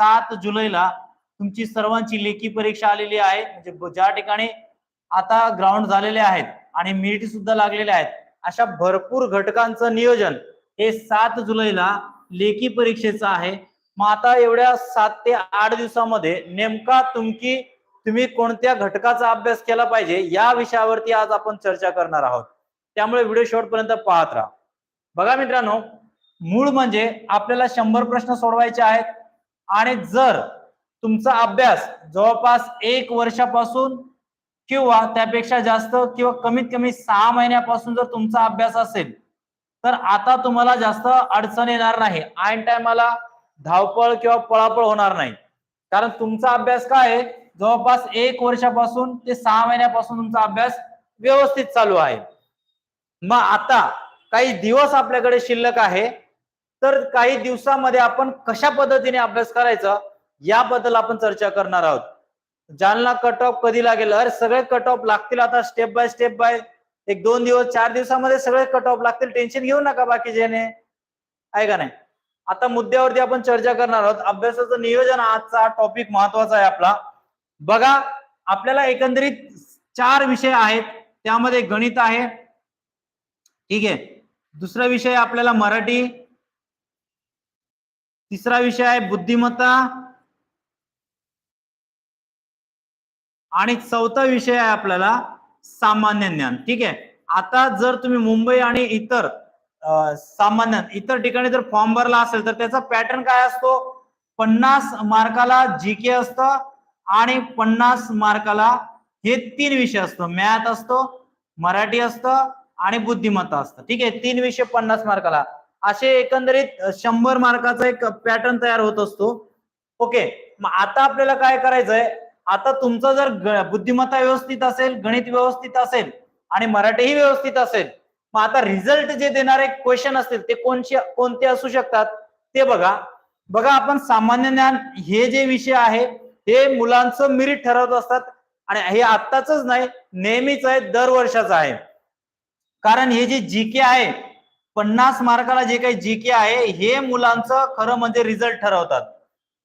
सात जुलैला तुमची सर्वांची लेखी परीक्षा आलेली आहे. म्हणजे ज्या ठिकाणी आता ग्राउंड झालेले आहेत आणि मिनिट सुद्धा लागलेले आहेत अशा भरपूर घटकांचं नियोजन हे सात जुलैला लेखी परीक्षेचं आहे. मग आता एवढ्या सात ते आठ दिवसामध्ये नेमका तुमकी तुम्ही कोणत्या घटकाचा अभ्यास केला पाहिजे या विषयावरती आज आपण चर्चा करणार आहोत. त्यामुळे व्हिडिओ शेवटपर्यंत पाहत राहा. बघा मित्रांनो मूळ म्हणजे आपल्याला शंभर प्रश्न सोडवायचे आहेत. आणि जर तुमचा अभ्यास जवळपास एक वर्षापासून किंवा त्यापेक्षा जास्त किंवा कमीत कमी सहा महिन्यापासून जर तुमचा अभ्यास असेल तर आता तुम्हाला जास्त अडचण येणार नाही. ऐन टायमाला धावपळ किंवा पळापळ होणार नाही. कारण तुमचा अभ्यास काय आहे? जवळपास एक वर्षापासून ते सहा महिन्यापासून तुमचा अभ्यास व्यवस्थित चालू आहे. मग आता काही दिवस आपल्याकडे शिल्लक आहे. तर काही दिवसामध्ये आपण कशा पद्धतीने अभ्यास करायचा याबद्दल आपण चर्चा करणार आहोत. जालना कट ऑफ कधी लागेल? अरे सगळे कट ऑफ लागतील आता स्टेप बाय स्टेप बाय एक दोन दिवस चार दिवसामध्ये सगळे कट ऑफ लागतील. टेन्शन घेऊ नका बाकीच्याने आहे का नाही? आता मुद्द्यावरती आपण चर्चा करणार आहोत. अभ्यासाचं नियोजन आजचा टॉपिक महत्त्वाचा आहे आपला. बघा आपल्याला एकंदरीत चार विषय आहेत. त्यामध्ये गणित आहे. ठीक आहे. दुसरा विषय आपल्याला मराठी तिसरा विषय आहे बुद्धिमत्ता. आणि चौथा विषय आहे आपल्याला सामान्य ज्ञान. ठीक आहे? आता जर तुम्ही मुंबई आणि इतर सामान्य इतर ठिकाणी जर फॉर्म भरला असेल तर त्याचा पॅटर्न काय असतो? पन्नास मार्काला जी के असतं आणि पन्नास मार्काला हे तीन विषय असतो. मॅथ असतो मराठी असतं आणि बुद्धिमत्ता असतं. ठीक आहे? तीन विषय पन्नास मार्काला. असे एकंदरीत शंभर मार्काचा एक पॅटर्न तयार होत असतो. ओके मग आता आपल्याला काय करायचंय? आता तुमचं जर बुद्धिमत्ता व्यवस्थित असेल गणित व्यवस्थित असेल आणि मराठीही व्यवस्थित असेल मग आता रिझल्ट जे देणारे क्वेश्चन असतील ते कोणचे कोणते असू शकतात? ते बघा. बघा आपण सामान्य ज्ञान हे जे विषय आहे हे मुलांचं मिरीट ठरवत असतात आणि हे आत्ताच नाही नेहमीच आहे दर वर्षाचं आहे. कारण हे जे जी के आहे पन्नास मार्काला जे काही जी के आहे हे मुलांचं खरं म्हणजे रिझल्ट ठरवतात.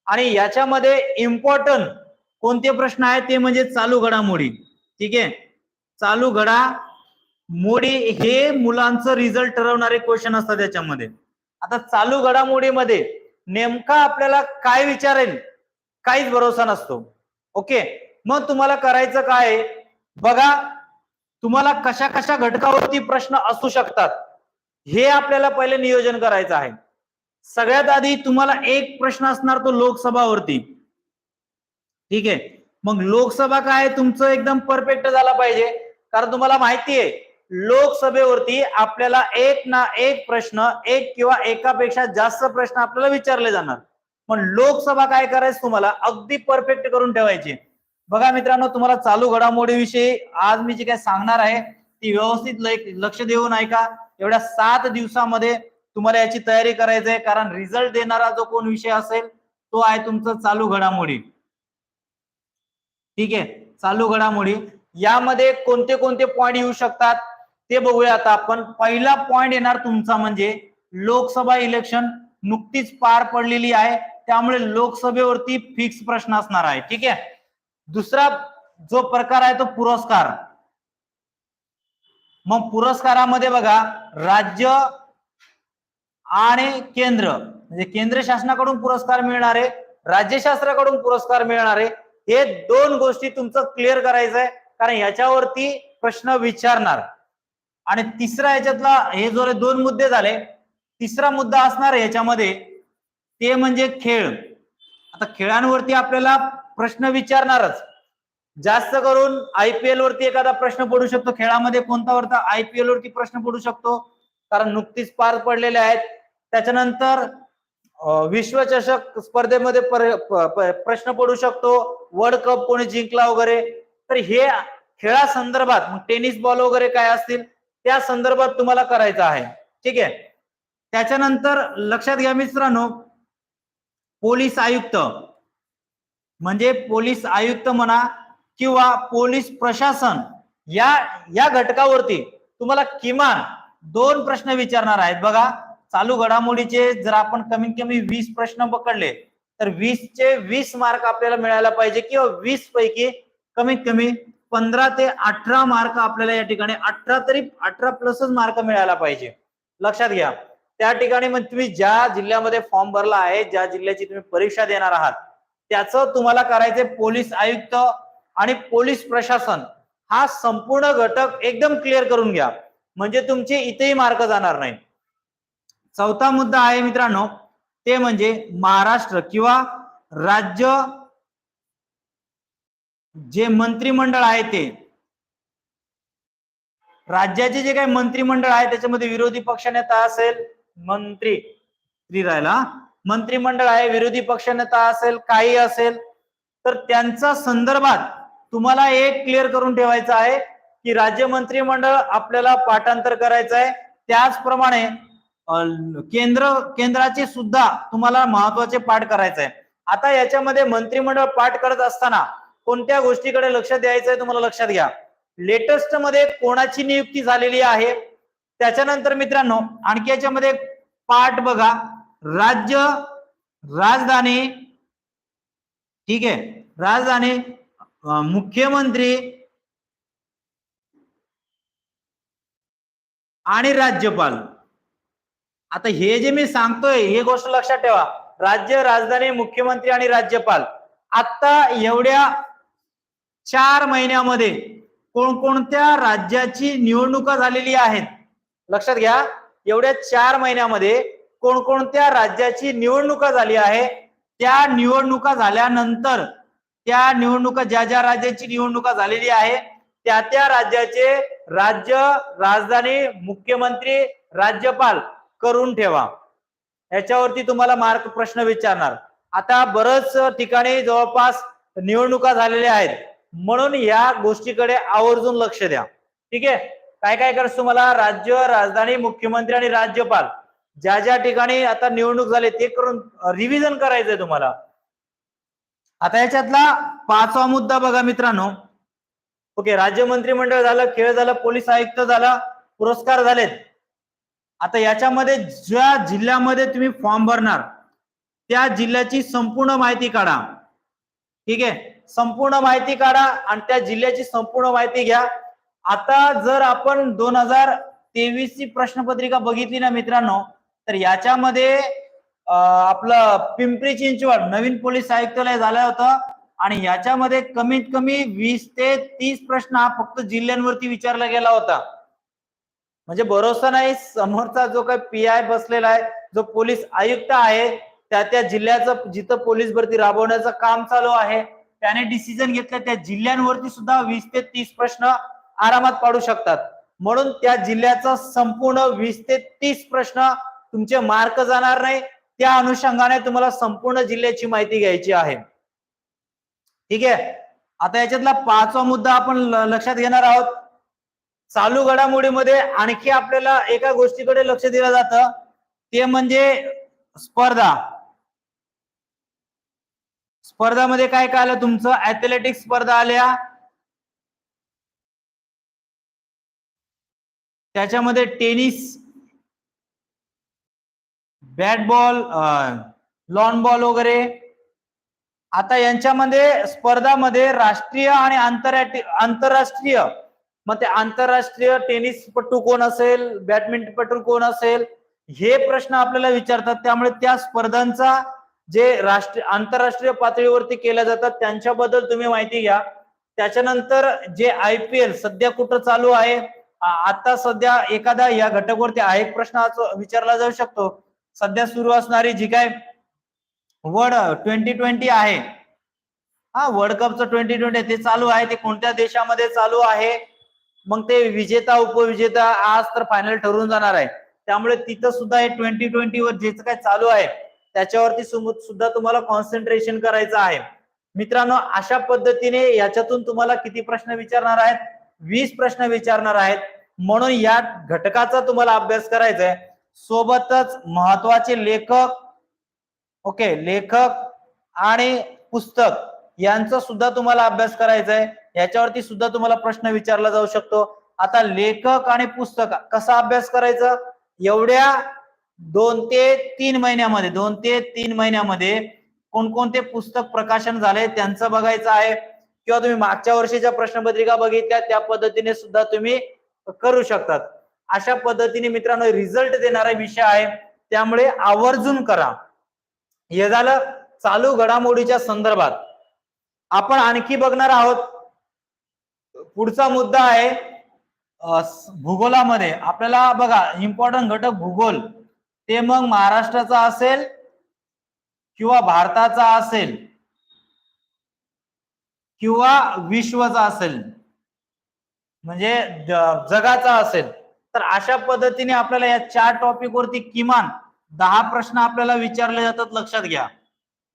आणि याच्यामध्ये इम्पॉर्टंट कोणते प्रश्न आहेत ते म्हणजे चालू घडामोडी ठीक आहे? चालू घडा मोडी हे मुलांचं रिझल्ट ठरवणारे क्वेश्चन असतात त्याच्यामध्ये आता चालू घडामोडीमध्ये नेमका आपल्याला काय विचारेल काहीच भरोसा नसतो. ओके? मग तुम्हाला करायचं काय बघा तुम्हाला कशा कशा घटकावरती प्रश्न असू शकतात. हे आपल्याला पहिले नियोजन करायचं आहे. सगळ्यात आधी तुम्हाला एक प्रश्न असणार तो लोकसभावरती. ठीक आहे? मग लोकसभा काय तुमचं एकदम परफेक्ट झाला पाहिजे. कारण तुम्हाला माहिती आहे लोकसभेवरती आपल्याला एक ना एक प्रश्न एक किंवा एकापेक्षा जास्त प्रश्न आपल्याला विचारले जाणार. पण लोकसभा काय करायचं तुम्हाला? अगदी परफेक्ट करून ठेवायची. बघा मित्रांनो तुम्हाला चालू घडामोडीविषयी आज मी जे काय सांगणार आहे ती व्यवस्थित लक्ष देऊन ऐका. एवढ्या सात दिवसामध्ये तुम्हाला याची तयारी करायची आहे कारण रिझल्ट देणारा जो कोण विषय असेल तो आहे तुमचं चालू घडामोडी. ठीक आहे? चालू घडामोडी. यामध्ये कोणते कोणते पॉइंट येऊ शकतात ते बघूया आता आपण. पहिला पॉइंट येणार तुमचा म्हणजे लोकसभा इलेक्शन नुकतीच पार पडलेली आहे. त्यामुळे लोकसभेवरती फिक्स प्रश्न असणार आहे. ठीक आहे? दुसरा जो प्रकार आहे तो पुरस्कार. मग पुरस्कारामध्ये बघा राज्य आणि केंद्र. म्हणजे केंद्र शासनाकडून पुरस्कार मिळणारे राज्य शास्त्राकडून पुरस्कार मिळणारे हे दोन गोष्टी तुमचं क्लिअर करायचं आहे कारण याच्यावरती प्रश्न विचारणार. आणि तिसरा याच्यातला हे जो दोन मुद्दे झाले तिसरा मुद्दा असणार याच्यामध्ये ते म्हणजे खेळ. आता खेळांवरती आपल्याला प्रश्न विचारणारच. जास्त करून आयपीएल वरती एखादा प्रश्न पडू शकतो. खेळामध्ये कोणता वरता आयपीएल वरती प्रश्न पडू शकतो. कारण नुकतीच पार पडलेले आहेत. त्याच्यानंतर विश्वचषक स्पर्धेमध्ये प्रश्न पडू शकतो. वर्ल्ड कप कोणी जिंकला वगैरे. तर हे खेळासंदर्भात मग टेनिस बॉल वगैरे काय असतील त्या संदर्भात तुम्हाला करायचं आहे. ठीक आहे? त्याच्यानंतर लक्षात घ्या मित्रांनो पोलीस आयुक्त. म्हणजे पोलीस आयुक्त म्हणा किंवा पोलीस प्रशासन या या घटकावरती तुम्हाला किमान दोन प्रश्न विचारणार आहेत. बघा चालू घडामोडीचे जर आपण कमीत कमी वीस प्रश्न पकडले तर वीसचे वीस मार्क आपल्याला मिळायला पाहिजे किंवा वीस पैकी कमीत कमी पंधरा ते अठरा मार्क आपल्याला या ठिकाणी अठरा तरी अठरा प्लसच मार्क मिळायला पाहिजे. लक्षात घ्या. त्या ठिकाणी मग तुम्ही ज्या जिल्ह्यामध्ये फॉर्म भरला आहे ज्या जिल्ह्याची तुम्ही परीक्षा देणार आहात त्याचं तुम्हाला करायचे पोलीस आयुक्त आणि पोलीस प्रशासन हा संपूर्ण घटक एकदम क्लिअर करून घ्या. म्हणजे तुमचे इथेही मार्क जाणार नाही चौथा मुद्दा आहे मित्रांनो ते म्हणजे महाराष्ट्र किंवा राज्य जे मंत्रिमंडळ आहे ते. राज्याचे जे काही मंत्रिमंडळ आहे त्याच्यामध्ये विरोधी पक्षनेता असेल मंत्री. स्त्री राहिला मंत्रिमंडळ आहे विरोधी पक्षनेता असेल काही असेल तर त्यांचा संदर्भात तुम्हाला एक क्लिअर करून ठेवायचं आहे की राज्य मंत्रिमंडळ आपल्याला पाठांतर करायचं आहे. त्याचप्रमाणे केंद्र केंद्राचे सुद्धा तुम्हाला महत्त्वाचे पाठ करायचं आहे. आता याच्यामध्ये मंत्रिमंडळ पाठ करत असताना कोणत्या गोष्टीकडे लक्ष द्यायचं आहे तुम्हाला लक्षात घ्या. लेटेस्टमध्ये कोणाची नियुक्ती झालेली आहे? त्याच्यानंतर मित्रांनो आणखी याच्यामध्ये पाठ बघा. राज्य राजधानी ठीक आहे. राजधानी मुख्यमंत्री आणि राज्यपाल. आता हे जे मी सांगतोय हे गोष्ट लक्षात ठेवा. राज्य राजधानी मुख्यमंत्री आणि राज्यपाल. आता एवढ्या चार महिन्यामध्ये कोणकोणत्या राज्याची निवडणुका झालेली आहेत? लक्षात घ्या. एवढ्या चार महिन्यामध्ये कोणकोणत्या राज्याची निवडणुका झाली आहे? त्या निवडणुका झाल्यानंतर त्या निवडणुका ज्या ज्या राज्याची निवडणुका झालेली आहे त्या त्या राज्याचे राज्य राजधानी मुख्यमंत्री राज्यपाल करून ठेवा. याच्यावरती तुम्हाला मार्क प्रश्न विचारणार. आता बरच ठिकाणी जवळपास निवडणुका झालेल्या आहेत. म्हणून या गोष्टीकडे आवर्जून लक्ष द्या. ठीक आहे? काय काय करायचं तुम्हाला? राज्य राजधानी मुख्यमंत्री आणि राज्यपाल. ज्या ज्या ठिकाणी आता निवडणूक झाली ते करून रिव्हिजन करायचंय तुम्हाला. आता याच्यातला पाचवा मुद्दा बघा मित्रांनो. ओके राज्य मंत्रिमंडळ झालं खेळ झालं पोलीस आयुक्त झाला पुरस्कार झालेत. आता याच्यामध्ये ज्या जिल्ह्यामध्ये तुम्ही फॉर्म भरणार त्या जिल्ह्याची संपूर्ण माहिती काढा. ठीक आहे? संपूर्ण माहिती काढा आणि त्या जिल्ह्याची संपूर्ण माहिती घ्या. आता जर आपण दोन हजार तेवीस ची प्रश्नपत्रिका बघितली ना मित्रांनो तर याच्यामध्ये आपलं पिंपरी चिंचवड नवीन पोलीस आयुक्तालय झालं होतं. आणि याच्यामध्ये कमीत कमी वीस ते तीस प्रश्न हा फक्त जिल्ह्यांवरती विचारला गेला होता. म्हणजे भरोसा नाही समोरचा जो काही पी आय बसलेला आहे जो पोलीस आयुक्त आहे त्या त्या जिल्ह्याचं जिथं पोलीस भरती राबवण्याचं काम चालू आहे त्याने डिसिजन घेतलं त्या जिल्ह्यांवरती सुद्धा वीस ते तीस प्रश्न आरामात पाडू शकतात. म्हणून त्या जिल्ह्याचा संपूर्ण वीस ते तीस प्रश्न तुमचे मार्क जाणार नाही त्या अनुषंगाने तुम्हाला संपूर्ण जिल्ह्याची माहिती घ्यायची आहे. ठीक आहे? आता याच्यातला पाचवा मुद्दा आपण लक्षात घेणार आहोत. चालू घडामोडीमध्ये आणखी आपल्याला एका गोष्टीकडे लक्ष दिलं जातं. ते म्हणजे स्पर्धा. स्पर्धामध्ये काय काय आलं तुमचं? ऍथलेटिक्स स्पर्धा आल्या. त्याच्यामध्ये tennis bat ball lawn ball वगैरे. आता यांच्यामध्ये स्पर्धामध्ये राष्ट्रीय आणि आंतरराष्ट्रीय आंतरराष्ट्रीय. मग ते आंतरराष्ट्रीय टेनिस पटू कोण असेल बॅडमिंटनपटू कोण असेल हे प्रश्न आपल्याला विचारतात. त्यामुळे त्या स्पर्धांचा जे राष्ट्रीय आंतरराष्ट्रीय पातळीवरती केल्या जातात त्यांच्याबद्दल तुम्ही माहिती घ्या. त्याच्यानंतर जे आय पी एल सध्या कुठं चालू आहे? आता सध्या एखादा या घटकवरती हा एक प्रश्न विचारला जाऊ शकतो. सध्या सुरू असणारी जी काय वर्ल्ड ट्वेंटी ट्वेंटी आहे. हा वर्ल्ड कपचं ट्वेंटी ट्वेंटी ते चालू आहे ते कोणत्या देशामध्ये चालू आहे? मग ते विजेता उपविजेता आज तर फायनल ठरवून जाणार आहे. त्यामुळे तिथं सुद्धा हे ट्वेंटी ट्वेंटी वर जे काय चालू आहे त्याच्यावरती सुद्धा तुम्हाला कॉन्सन्ट्रेशन करायचं आहे. मित्रांनो अशा पद्धतीने याच्यातून तुम्हाला किती प्रश्न विचारणार आहेत? वीस प्रश्न विचारणार आहेत. म्हणून या घटकाचा तुम्हाला अभ्यास करायचा आहे. सोबतच महत्त्वाचे लेखक ओके लेखक आणि पुस्तक यांचा सुद्धा तुम्हाला अभ्यास करायचा आहे याच्यावरती सुद्धा तुम्हाला प्रश्न विचारला जाऊ शकतो. आता लेखक आणि पुस्तक कसा अभ्यास करायचा? एवढ्या दोन ते तीन महिन्यामध्ये दोन ते तीन महिन्यामध्ये कोणकोणते पुस्तक प्रकाशन झाले त्यांचं बघायचं आहे. किंवा तुम्ही मागच्या वर्षीच्या प्रश्नपत्रिका बघितल्या त्या पद्धतीने सुद्धा तुम्ही करू शकतात. अशा पद्धतीने मित्रांनो रिझल्ट देणारा विषय आहे. त्यामुळे आवर्जून करा. हे झालं चालू घडामोडीच्या संदर्भात. आपण आणखी बघणार आहोत. पुढचा मुद्दा आहे भूगोलामध्ये. आपल्याला बघा इम्पॉर्टंट घटक भूगोल. ते मग महाराष्ट्राचा असेल किंवा भारताचा असेल किंवा विश्वचा असेल. म्हणजे जगाचा असेल. तर अशा पद्धतीने आपल्याला या चार टॉपिक वरती किमान दहा प्रश्न आपल्याला विचारले जातात लक्षात घ्या.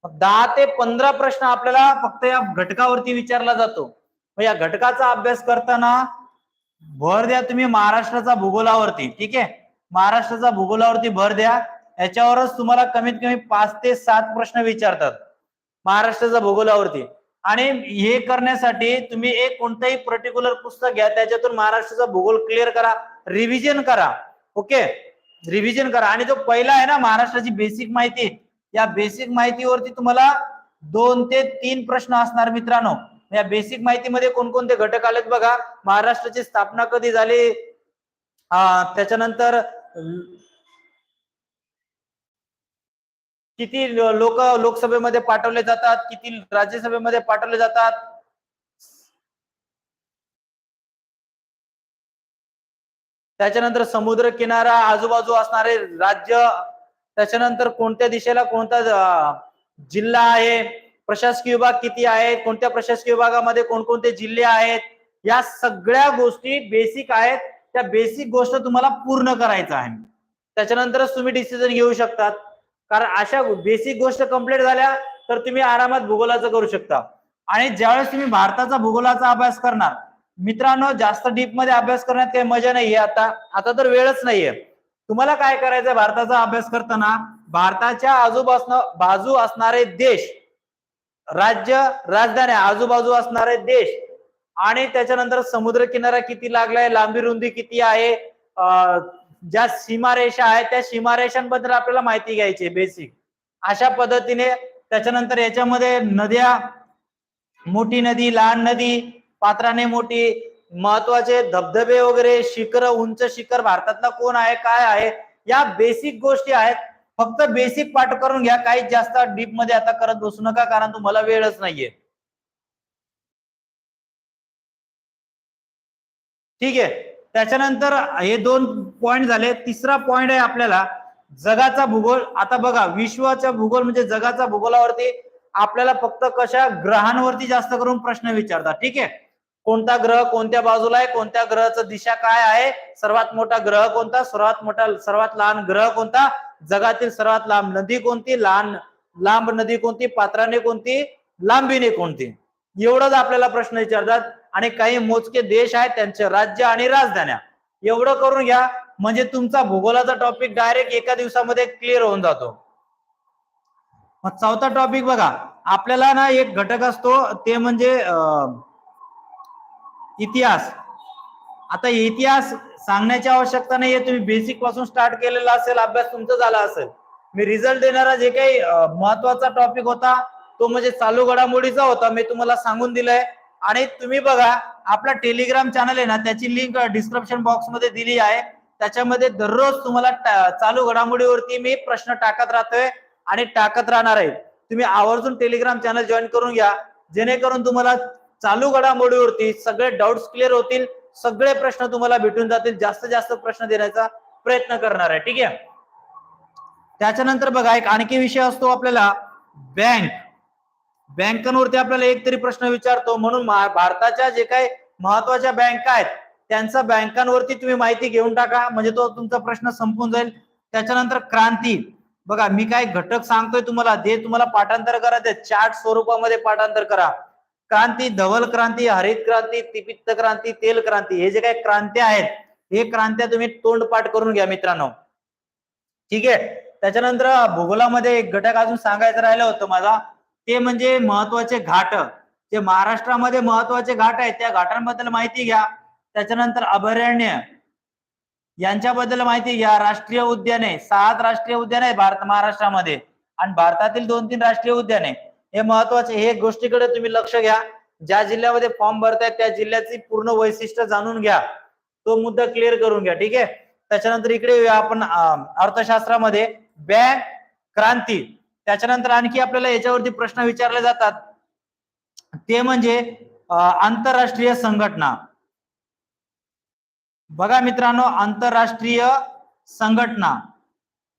दहा ते पंधरा प्रश्न आपल्याला फक्त या घटकावरती विचारला जातो. मग या घटकाचा अभ्यास करताना भर द्या तुम्ही महाराष्ट्राचा भूगोलावरती ठीक आहे? महाराष्ट्राचा भूगोलावरती भर द्या. याच्यावरच तुम्हाला कमीत कमी पाच ते सात प्रश्न विचारतात महाराष्ट्राच्या भूगोलावरती. आणि हे करण्यासाठी तुम्ही एक कोणतंही पर्टिक्युलर पुस्तक घ्या त्याच्यातून महाराष्ट्राचा भूगोल क्लिअर करा. रिव्हिजन करा. ओके रिव्हिजन करा. आणि जो पहिला आहे ना महाराष्ट्राची बेसिक माहिती या बेसिक माहितीवरती तुम्हाला दोन ते तीन प्रश्न असणार मित्रांनो. या बेसिक माहितीमध्ये कोणकोणते घटक आलेत बघा. महाराष्ट्राची स्थापना कधी झाली? त्याच्यानंतर किती लोक लोकसभेमध्ये पाठवले जातात? किती राज्यसभेमध्ये पाठवले जातात? त्याच्यानंतर समुद्र किनारा आजूबाजू असणारे राज्य त्याच्यानंतर कोणत्या दिशेला कोणता जिल्हा आहे प्रशासकीय विभाग किती आहेत कोणत्या प्रशासकीय विभागामध्ये कोणकोणते जिल्हे आहेत या सगळ्या गोष्टी बेसिक आहेत. त्या बेसिक गोष्ट तुम्हाला पूर्ण करायचं आहे. त्याच्यानंतरच तुम्ही डिसिजन घेऊ शकतात. कारण अशा बेसिक गोष्ट कंप्लीट झाल्या तर तुम्ही आरामात भूगोलाचं करू शकता. आणि ज्यावेळेस तुम्ही भारताचा भूगोलाचा अभ्यास करणार मित्रांनो जास्त डीपमध्ये अभ्यास करण्यात काही मजा नाहीये आता. आता तर वेळच नाहीये. तुम्हाला काय करायचंय? भारताचा अभ्यास करताना भारताच्या आजूबाजून बाजू असणारे देश राज्य राजधान्या आजूबाजू असणारे देश आणि त्याच्यानंतर समुद्र किनारा किती लागलाय लांबी रुंदी किती आहे ज्या सीमारेषा आहेत त्या सीमारेषांबद्दल आपल्याला माहिती घ्यायची बेसिक अशा पद्धतीने त्याच्यानंतर याच्यामध्ये नद्या मोठी नदी लहान नदी पात्राने मोठी महत्त्वाचे धबधबे वगैरे शिखर उंच शिखर भारतातला कोण आहे काय आहे या बेसिक गोष्टी आहेत. फक्त बेसिक पाठ करून घ्या. काही जास्त डीपमध्ये आता करत बसू नका कारण तुम्हाला वेळच नाहीये. ठीक आहे. त्याच्यानंतर हे दोन पॉइंट झाले. तिसरा पॉइंट आहे आपल्याला जगाचा भूगोल. आता बघा विश्वाचा भूगोल म्हणजे जगाचा भूगोलावरती आपल्याला फक्त कशा ग्रहांवरती जास्त करून प्रश्न विचारतात. ठीक आहे? कोणता ग्रह कोणत्या बाजूला आहे? कोणत्या ग्रहाचं दिशा काय आहे? सर्वात मोठा ग्रह कोणता? सर्वात मोठा सर्वात लहान ग्रह कोणता? जगातील सर्वात लांब नदी कोणती? लहान लांब नदी कोणती? पात्राने कोणती? लांबीने कोणती? एवढंच आपल्याला प्रश्न विचारतात. आणि काही मोजके देश आहेत त्यांचे राज्य आणि राजधान्या. एवढं करून घ्या. म्हणजे तुमचा भूगोलाचा टॉपिक डायरेक्ट एका दिवसामध्ये क्लिअर होऊन जातो. मग चौथा टॉपिक बघा. आपल्याला ना एक घटक असतो ते म्हणजे अं, इतिहास. आता इतिहास सांगण्याची आवश्यकता नाहीये. तुम्ही बेसिकपासून स्टार्ट केलेला असेल अभ्यास तुमचा झाला असेल. मी रिझल्ट देणारा जे काही महत्त्वाचा टॉपिक होता तो म्हणजे चालू घडामोडीचा होता. मी तुम्हाला सांगून दिलंय. आणि तुम्ही बघा आपला टेलिग्राम चॅनल आहे ना त्याची लिंक डिस्क्रिप्शन बॉक्समध्ये दिली आहे. त्याच्यामध्ये दररोज तुम्हाला चालू घडामोडीवरती मी प्रश्न टाकत राहतोय आणि टाकत राहणार आहे. तुम्ही आवर्जून टेलिग्राम चॅनल जॉईन करून घ्या. जेणेकरून तुम्हाला चालू घडामोडीवरती सगळे डाऊट्स क्लिअर होतील सगळे प्रश्न तुम्हाला भेटून जातील जास्तीत जास्त प्रश्न देण्याचा प्रयत्न करणार आहे ठीक आहे? त्याच्यानंतर बघा एक आणखी विषय असतो आपल्याला बँक बँकांवरती आपल्याला एक तरी प्रश्न विचारतो म्हणून भारताच्या जे काही महत्त्वाच्या बँका आहेत त्यांचा बँकांवरती तुम्ही माहिती घेऊन टाका म्हणजे तो तुमचा प्रश्न संपून जाईल. त्याच्यानंतर क्रांती. बघा मी काय घटक सांगतोय तुम्हाला जे तुम्हाला पाठांतर करा ते चार्ट स्वरूपामध्ये पाठांतर करा. क्रांती धवल क्रांती हरित क्रांती तिपित्त क्रांती तेल क्रांती हे जे काही क्रांत्या आहेत हे क्रांत्या तुम्ही तोंडपाठ करून घ्या मित्रांनो. ठीक आहे? त्याच्यानंतर भूगोलामध्ये एक घटक अजून सांगायचं राहिलं होतं माझा ते म्हणजे महत्त्वाचे घाट. जे महाराष्ट्रामध्ये महत्त्वाचे घाट आहेत त्या घाटांबद्दल माहिती घ्या. त्याच्यानंतर अभयारण्य. यांच्याबद्दल माहिती घ्या. राष्ट्रीय उद्याने. सात राष्ट्रीय उद्यान आहे भारत महाराष्ट्रामध्ये. आणि भारतातील दोन तीन राष्ट्रीय उद्याने. हे महत्त्वाचे हे गोष्टीकडे तुम्ही लक्ष घ्या. ज्या जिल्ह्यामध्ये फॉर्म भरतायत त्या जिल्ह्याची पूर्ण वैशिष्ट्य जाणून घ्या. तो मुद्दा क्लिअर करून घ्या ठीक आहे? त्याच्यानंतर इकडे येऊया आपण अर्थशास्त्रामध्ये. बँक क्रांती. त्याच्यानंतर आणखी आपल्याला याच्यावरती प्रश्न विचारले जातात. ते म्हणजे आंतरराष्ट्रीय संघटना. बघा मित्रांनो आंतरराष्ट्रीय संघटना.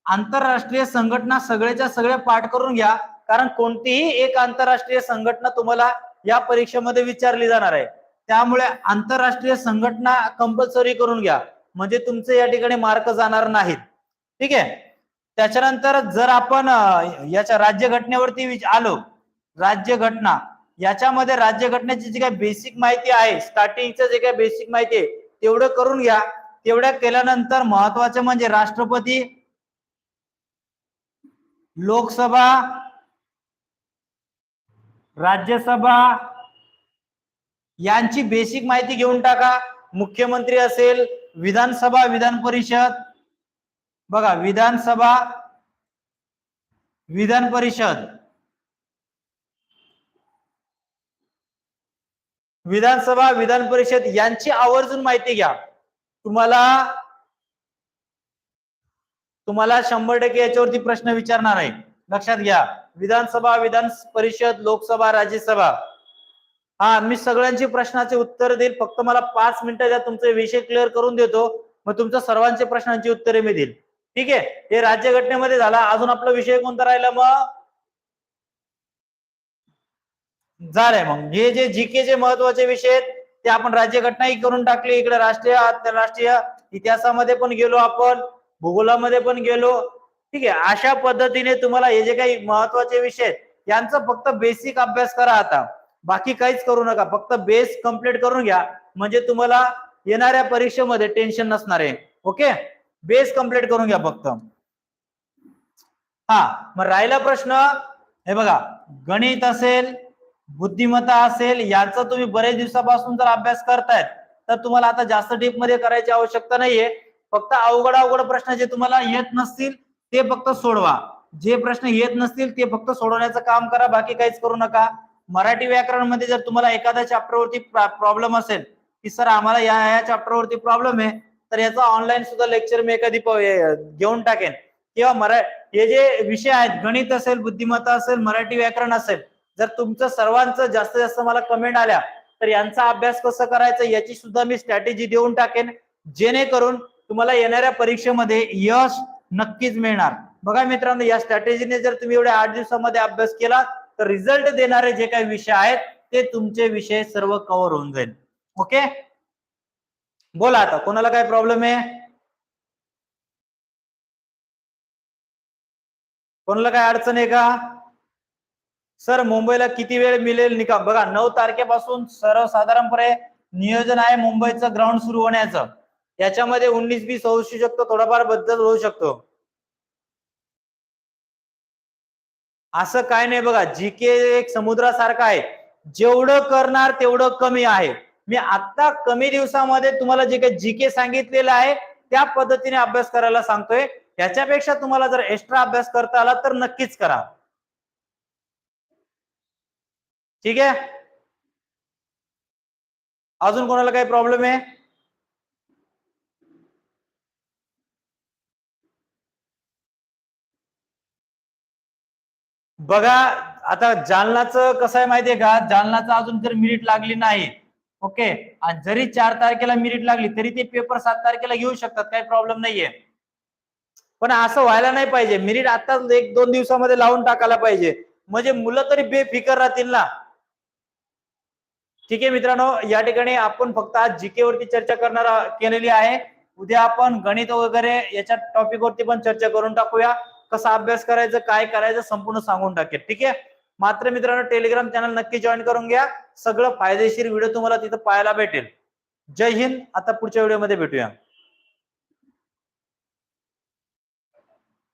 आंतरराष्ट्रीय संघटना सगळ्याच्या सगळे पाठ करून घ्या. कारण कोणतीही एक आंतरराष्ट्रीय संघटना तुम्हाला या परीक्षेमध्ये विचारली जाणार आहे. त्यामुळे आंतरराष्ट्रीय संघटना कंपल्सरी करून घ्या. म्हणजे तुमचे या ठिकाणी मार्क जाणार नाहीत. ठीक आहे? त्याच्यानंतर जर आपण याच्या राज्यघटनेवरती आलो. राज्यघटना. याच्यामध्ये राज्यघटनेची जी काही बेसिक माहिती आहे स्टार्टिंगचं जे काही बेसिक माहिती आहे तेवढं करून घ्या. तेवढ्या केल्यानंतर महत्त्वाचे म्हणजे राष्ट्रपती लोकसभा राज्यसभा यांची बेसिक माहिती घेऊन टाका. मुख्यमंत्री असेल विधानसभा विधान परिषद. बघा विधानसभा विधान परिषद. विधानसभा विधान परिषद यांची आवर्जून माहिती घ्या. तुम्हाला तुम्हाला शंभर टक्के याच्यावरती प्रश्न विचारणार आहे. लक्षात घ्या. विधानसभा विधान परिषद लोकसभा राज्यसभा. हा मी सगळ्यांची प्रश्नाचे उत्तर देईल. फक्त मला पाच मिनिटं द्या. तुमचे विषय क्लिअर करून देतो. मग तुमच्या सर्वांच्या प्रश्नांची उत्तरे मी देईल. ठीक आहे? हे राज्यघटनेमध्ये झाला. अजून आपला विषय कोणता राहिला मग? झालंय मग. हे जे जीके जे महत्त्वाचे विषय आहेत ते आपण राज्यघटनाही करून टाकली. इकडे राष्ट्रीय आंतरराष्ट्रीय इतिहासामध्ये पण गेलो आपण. भूगोलामध्ये पण गेलो. ठीक आहे अशा पद्धतीने तुम्हाला हे जे काही महत्त्वाचे विषय आहेत यांचा फक्त बेसिक अभ्यास करा आता. बाकी काहीच करू नका फक्त बेस कंप्लीट करून घ्या. म्हणजे तुम्हाला येणाऱ्या परीक्षेमध्ये टेन्शन नसणार आहे. ओके बेस कंप्लीट करून घ्या फक्त. हा मग राहिला प्रश्न. हे बघा गणित असेल बुद्धिमत्ता असेल याचा तुम्ही बरेच दिवसापासून जर अभ्यास करतायत तर तुम्हाला आता जास्त डीपमध्ये करायची आवश्यकता नाहीये. फक्त अवघड अवघड प्रश्न जे तुम्हाला येत नसतील ते फक्त सोडवा. जे प्रश्न येत नसतील ते फक्त सोडवण्याचं काम करा बाकी काहीच करू नका. मराठी व्याकरणमध्ये जर तुम्हाला एखाद्या चॅप्टरवरती प्रॉब्लेम असेल की सर आम्हाला या या चॅप्टरवरती प्रॉब्लेम आहे तर याचा ऑनलाईन सुद्धा लेक्चर मी एखादी घेऊन टाकेन. किंवा मरा हे जे विषय आहेत गणित असेल बुद्धिमत्ता असेल मराठी व्याकरण असेल जर तुमचं सर्वांचं जास्तीत जास्त मला कमेंट आल्या तर यांचा अभ्यास कसं करायचा याची सुद्धा मी स्ट्रॅटेजी देऊन टाकेन. जेणेकरून तुम्हाला येणाऱ्या परीक्षेमध्ये यश नक्कीच मिळणार. बघा मित्रांनो या स्ट्रॅटेजीने जर तुम्ही एवढ्या आठ दिवसामध्ये अभ्यास केला तर रिझल्ट देणारे जे काही विषय आहेत ते तुमचे विषय सर्व कव्हर होऊन जाईल. ओके बोला आता कोणाला काय प्रॉब्लेम आहे? कोणाला काय अडचण आहे का? सर मुंबईला किती वेळ मिळेल निकाल बघा नऊ तारखेपासून सर्वसाधारणपणे नियोजन आहे मुंबईचं ग्राउंड सुरू होण्याचं. याच्यामध्ये उन्नीस बीस होऊ शकतो थोडाफार बदल होऊ शकतो. असं काय नाही बघा जीके एक समुद्रासारखा आहे. जेवढं करणार तेवढं कमी आहे. मी आता कमी दिवसामध्ये तुम्हाला जे काही जीके सांगितलेलं आहे त्या पद्धतीने अभ्यास करायला सांगतोय. याच्यापेक्षा तुम्हाला जर एक्स्ट्रा अभ्यास करता आला तर नक्कीच करा. ठीक आहे? अजून कोणाला काही प्रॉब्लेम आहे? बघा आता जालनाचं कसं आहे माहितीये का? जालनाचं अजून तर मिरिट लागली नाही ओके? आणि जरी चार तारखेला मिरिट लागली तरी ते पेपर सात तारखेला घेऊ शकतात काही प्रॉब्लेम नाहीये. पण असं व्हायला नाही पाहिजे. मिरिट आताच एक दोन दिवसामध्ये लावून टाकायला पाहिजे. म्हणजे मुलं तरी बेफिकर राहतील ना? ठीक आहे मित्रांनो या ठिकाणी आपण फक्त आज जीके वरती चर्चा करणार केलेली आहे. उद्या आपण गणित वगैरे याच्या टॉपिक वरती पण चर्चा करून टाकूया. कसा अभ्यास करायचं काय करायचं संपूर्ण सांगून टाकेल. ठीक आहे? मात्र मित्रांनो टेलिग्राम चॅनल नक्की जॉईन करून घ्या. सगळं फायदेशीर व्हिडिओ तुम्हाला तिथं पाहायला भेटेल. जय हिंद. आता पुढच्या व्हिडिओमध्ये भेटूया.